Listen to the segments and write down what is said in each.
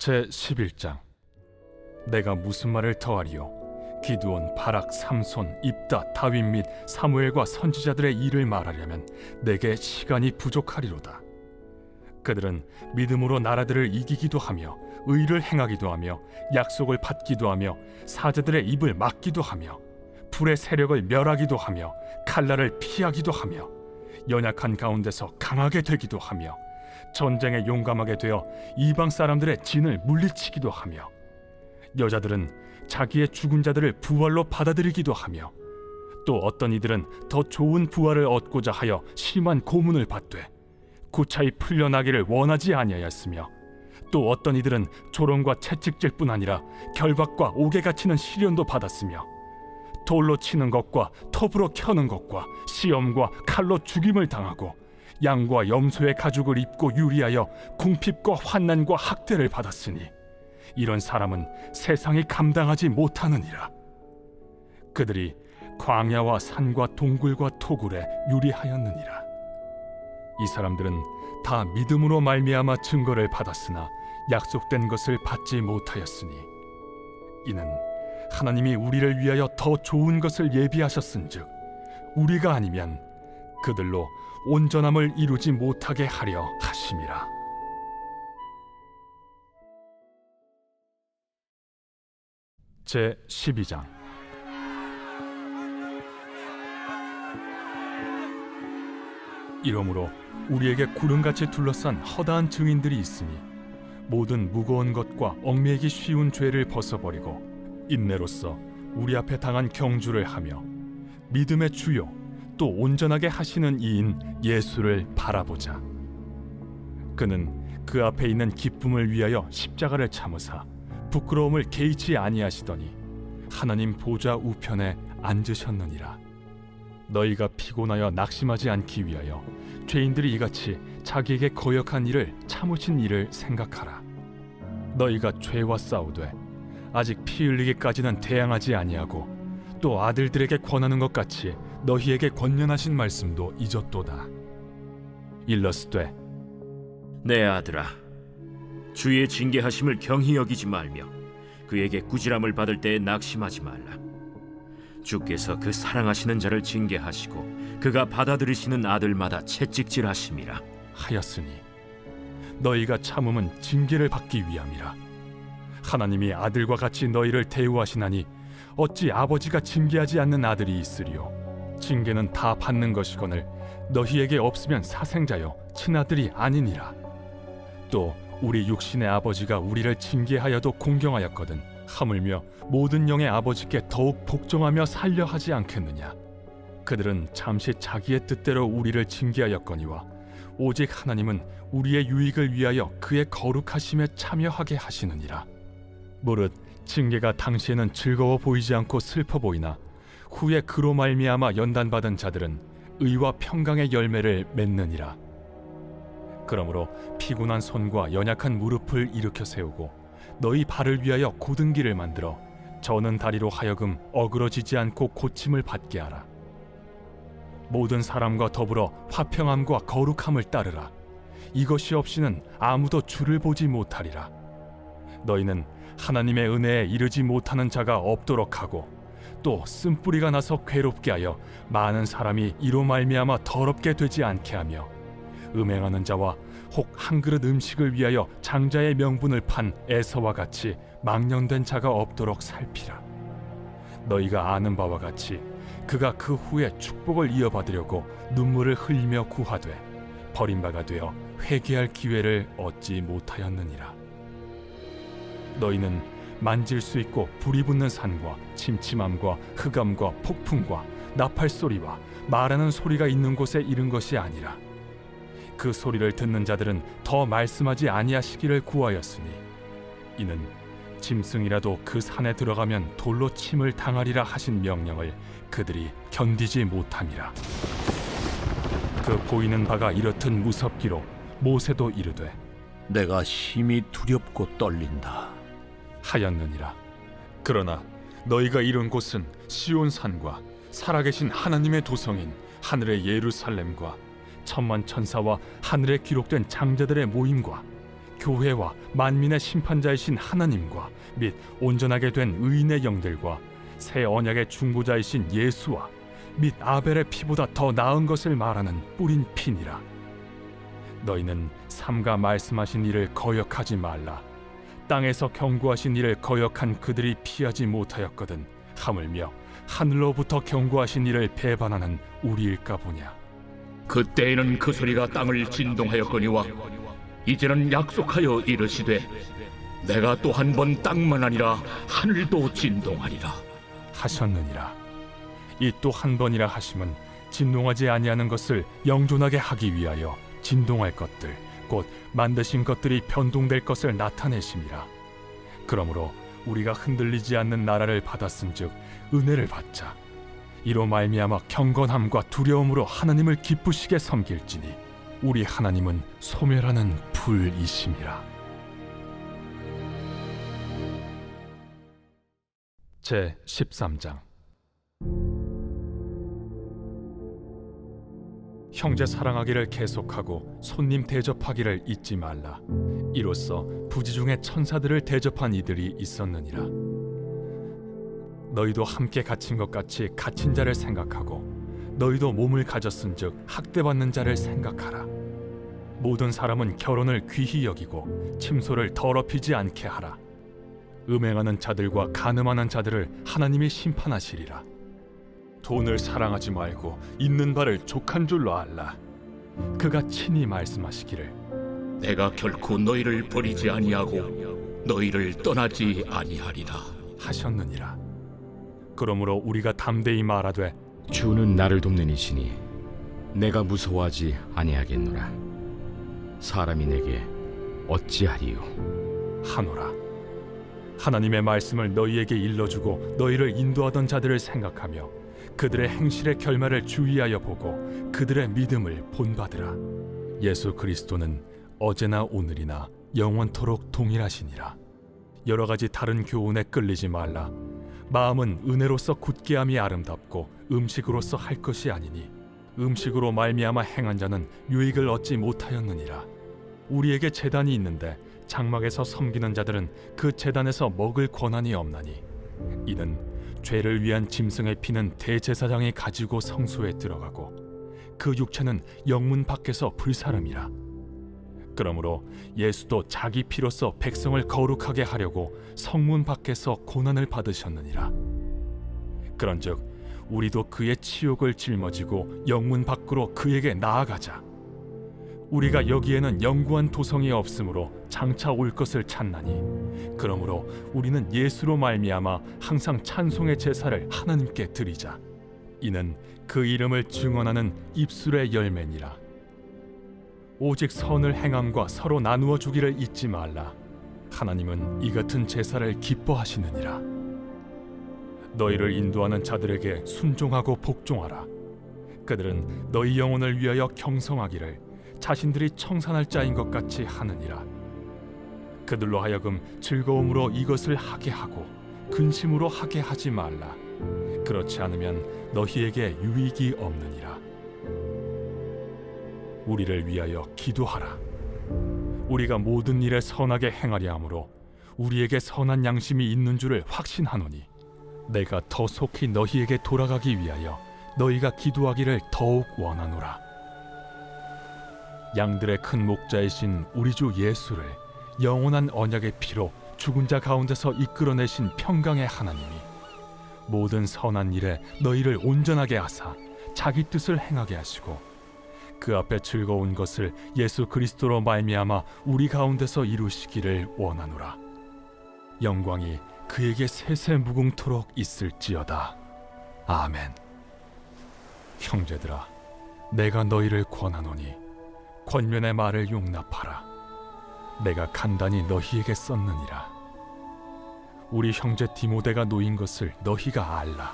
제 11장. 내가 무슨 말을 더하리요? 기드온, 바락, 삼손, 입다, 다윗 및 사무엘과 선지자들의 일을 말하려면 내게 시간이 부족하리로다. 그들은 믿음으로 나라들을 이기기도 하며 의를 행하기도 하며 약속을 받기도 하며 사자들의 입을 막기도 하며 불의 세력을 멸하기도 하며 칼날을 피하기도 하며 연약한 가운데서 강하게 되기도 하며 전쟁에 용감하게 되어 이방 사람들의 진을 물리치기도 하며 여자들은 자기의 죽은 자들을 부활로 받아들이기도 하며 또 어떤 이들은 더 좋은 부활을 얻고자 하여 심한 고문을 받되 구차히 풀려나기를 원하지 아니하였으며 또 어떤 이들은 조롱과 채찍질뿐 아니라 결박과 옥에 갇히는 시련도 받았으며 돌로 치는 것과 톱으로 켜는 것과 시험과 칼로 죽임을 당하고 양과 염소의 가죽을 입고 유리하여 궁핍과 환난과 학대를 받았으니 이런 사람은 세상이 감당하지 못하느니라. 그들이 광야와 산과 동굴과 토굴에 유리하였느니라. 이 사람들은 다 믿음으로 말미암아 증거를 받았으나 약속된 것을 받지 못하였으니 이는 하나님이 우리를 위하여 더 좋은 것을 예비하셨은즉 우리가 아니면 그들로 온전함을 이루지 못하게 하려 하심이라. 제 12장 이러므로 우리에게 구름같이 둘러싼 허다한 증인들이 있으니 모든 무거운 것과 얽매이기 쉬운 죄를 벗어버리고 인내로서 우리 앞에 당한 경주를 하며 믿음의 주요 또 온전하게 하시는 이인 예수를 바라보자. 그는 그 앞에 있는 기쁨을 위하여 십자가를 참으사 부끄러움을 개의치 아니하시더니 하나님 보좌 우편에 앉으셨느니라. 너희가 피곤하여 낙심하지 않기 위하여 죄인들이 이같이 자기에게 거역한 일을 참으신 일을 생각하라. 너희가 죄와 싸우되 아직 피 흘리기까지는 대항하지 아니하고 또 아들들에게 권하는 것 같이 너희에게 권면하신 말씀도 잊었도다. 일러스되 내 아들아, 주의 징계하심을 경히 여기지 말며 그에게 꾸지람을 받을 때에 낙심하지 말라. 주께서 그 사랑하시는 자를 징계하시고 그가 받아들이시는 아들마다 채찍질하심이라. 하였으니 너희가 참음은 징계를 받기 위함이라. 하나님이 아들과 같이 너희를 대우하시나니 어찌 아버지가 징계하지 않는 아들이 있으리요? 징계는 다 받는 것이거늘 너희에게 없으면 사생자요 친아들이 아니니라. 또 우리 육신의 아버지가 우리를 징계하여도 공경하였거든 하물며 모든 영의 아버지께 더욱 복종하며 살려 하지 않겠느냐 그들은 잠시 자기의 뜻대로 우리를 징계하였거니와 오직 하나님은 우리의 유익을 위하여 그의 거룩하심에 참여하게 하시느니라 무릇 징계가 당시에는 즐거워 보이지 않고 슬퍼 보이나 후에 그로 말미암아 연단받은 자들은 의와 평강의 열매를 맺느니라 그러므로 피곤한 손과 연약한 무릎을 일으켜 세우고 너희 발을 위하여 곧은 길을 만들어 저는 다리로 하여금 어그러지지 않고 고침을 받게 하라. 모든 사람과 더불어 화평함과 거룩함을 따르라. 이것이 없이는 아무도 주를 보지 못하리라. 너희는 하나님의 은혜에 이르지 못하는 자가 없도록 하고 또 쓴뿌리가 나서 괴롭게 하여 많은 사람이 이로 말미암아 더럽게 되지 않게 하며 음행하는 자와 혹 한 그릇 음식을 위하여 장자의 명분을 판 에서와 같이 망령된 자가 없도록 살피라. 너희가 아는 바와 같이 그가 그 후에 축복을 이어받으려고 눈물을 흘리며 구하되 버림바가 되어 회개할 기회를 얻지 못하였느니라. 너희는 만질 수 있고 불이 붙는 산과 침침함과 흑암과 폭풍과 나팔 소리와 말하는 소리가 있는 곳에 이른 것이 아니라 그 소리를 듣는 자들은 더 말씀하지 아니하시기를 구하였으니 이는 짐승이라도 그 산에 들어가면 돌로 침을 당하리라 하신 명령을 그들이 견디지 못함이라 그 보이는 바가 이렇듯 무섭기로 모세도 이르되 내가 심히 두렵고 떨린다. 하였느니라. 그러나 너희가 이룬 곳은 시온 산과 살아계신 하나님의 도성인 하늘의 예루살렘과 천만 천사와 하늘에 기록된 장자들의 모임과 교회와 만민의 심판자이신 하나님과 및 온전하게 된 의인의 영들과 새 언약의 중보자이신 예수와 및 아벨의 피보다 더 나은 것을 말하는 뿌린 피니라 너희는 삼가 말씀하신 일을 거역하지 말라 땅에서 경고하신 일을 거역한 그들이 피하지 못하였거든. 하물며 하늘로부터 경고하신 일을 배반하는 우리일까 보냐? 그때에는 그 소리가 땅을 진동하였거니와 이제는 약속하여 이르시되 내가 또 한 번 땅만 아니라 하늘도 진동하리라. 하셨느니라. 이 또 한 번이라 하심은 진동하지 아니하는 것을 영존하게 하기 위하여 진동할 것들 곧 만드신 것들이 변동될 것을 나타내심이라 그러므로 우리가 흔들리지 않는 나라를 받았음즉 은혜를 받자. 이로 말미암아 경건함과 두려움으로 하나님을 기쁘시게 섬길지니 우리 하나님은 소멸하는 불이심이라. 제 13장 형제 사랑하기를 계속하고 손님 대접하기를 잊지 말라. 이로써 부지 중에 천사들을 대접한 이들이 있었느니라. 너희도 함께 갇힌 것 같이 갇힌 자를 생각하고 너희도 몸을 가졌은즉 학대받는 자를 생각하라. 모든 사람은 결혼을 귀히 여기고 침소를 더럽히지 않게 하라. 음행하는 자들과 간음하는 자들을 하나님이 심판하시리라 돈을 사랑하지 말고 있는 바를 족한 줄로 알라. 그가 친히 말씀하시기를 내가 결코 너희를 버리지 아니하고 너희를 떠나지 아니하리라. 하셨느니라. 그러므로 우리가 담대히 말하되 주는 나를 돕는 이시니 내가 무서워하지 아니하겠노라. 사람이 내게 어찌하리요? 하노라. 하나님의 말씀을 너희에게 일러주고 너희를 인도하던 자들을 생각하며 그들의 행실의 결말을 주의하여 보고 그들의 믿음을 본받으라. 예수 그리스도는 어제나 오늘이나 영원토록 동일하시니라. 여러 가지 다른 교훈에 끌리지 말라. 마음은 은혜로서 굳게 함이 아름답고 음식으로서 할 것이 아니니 음식으로 말미암아 행한 자는 유익을 얻지 못하였느니라. 우리에게 재단이 있는데 장막에서 섬기는 자들은 그 재단에서 먹을 권한이 없나니 이는 죄를 위한 짐승의 피는 대제사장이 가지고 성소에 들어가고 그 육체는 영문 밖에서 불사름이라. 그러므로 예수도 자기 피로서 백성을 거룩하게 하려고 성문 밖에서 고난을 받으셨느니라. 그런즉 우리도 그의 치욕을 짊어지고 영문 밖으로 그에게 나아가자 우리가 여기에는 영구한 도성이 없으므로 장차 올 것을 찾나니 그러므로 우리는 예수로 말미암아 항상 찬송의 제사를 하나님께 드리자. 이는 그 이름을 증언하는 입술의 열매니라. 오직 선을 행함과 서로 나누어 주기를 잊지 말라. 하나님은 이 같은 제사를 기뻐하시느니라. 너희를 인도하는 자들에게 순종하고 복종하라. 그들은 너희 영혼을 위하여 경성하기를 자신들이 청산할 자인 것 같이 하느니라. 그들로 하여금 즐거움으로 이것을 하게 하고 근심으로 하게 하지 말라. 그렇지 않으면 너희에게 유익이 없느니라. 우리를 위하여 기도하라. 우리가 모든 일에 선하게 행하려 함으로 우리에게 선한 양심이 있는 줄을 확신하노니 내가 더 속히 너희에게 돌아가기 위하여 너희가 기도하기를 더욱 원하노라. 양들의 큰 목자이신 우리 주 예수를 영원한 언약의 피로 죽은 자 가운데서 이끌어내신 평강의 하나님이 모든 선한 일에 너희를 온전하게 하사 자기 뜻을 행하게 하시고 그 앞에 즐거운 것을 예수 그리스도로 말미암아 우리 가운데서 이루시기를 원하노라. 영광이 그에게 세세 무궁토록 있을지어다. 아멘. 형제들아 내가 너희를 권하노니 권면의 말을 용납하라. 내가 간단히 너희에게 썼느니라. 우리 형제 디모데가 놓인 것을 너희가 알라.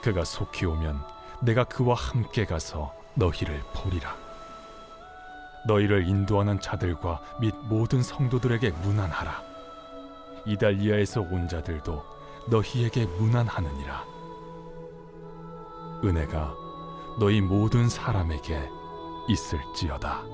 그가 속히 오면 내가 그와 함께 가서 너희를 보리라. 너희를 인도하는 자들과 및 모든 성도들에게 문안하라. 이달리아에서 온 자들도 너희에게 문안하느니라. 은혜가 너희 모든 사람에게 있을지어다.